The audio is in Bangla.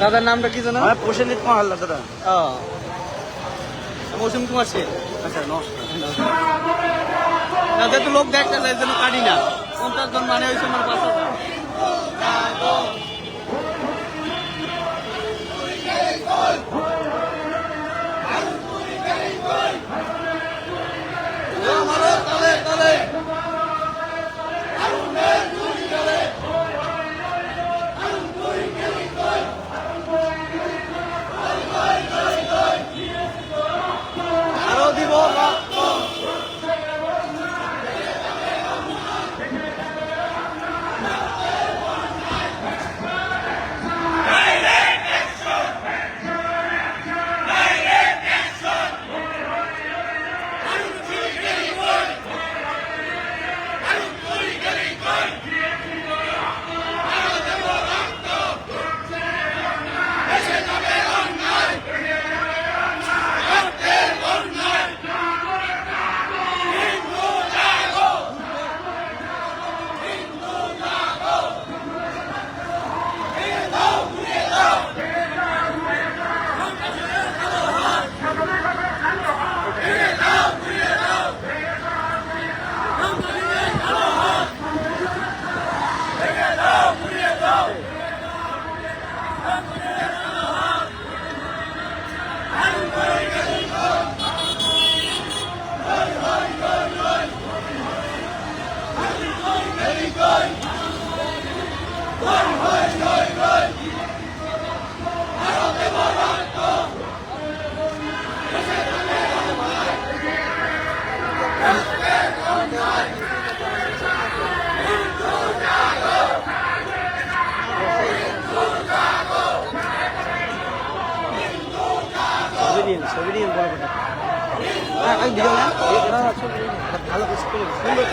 দাদার নামটা কি জানো প্রসেনজিৎ কুমার হালদার দাদা। ও। মৌসুম কুমার সে? আচ্ছা নমস্কার। দাদা তো লোক দেখতে যায় যেন কাটি না। পঞ্চাশ জন মানে পাঁচ ছবি নিন ছবি নিন বড় কথা। হ্যাঁ আমি ভিডিও না ভালো সুন্দর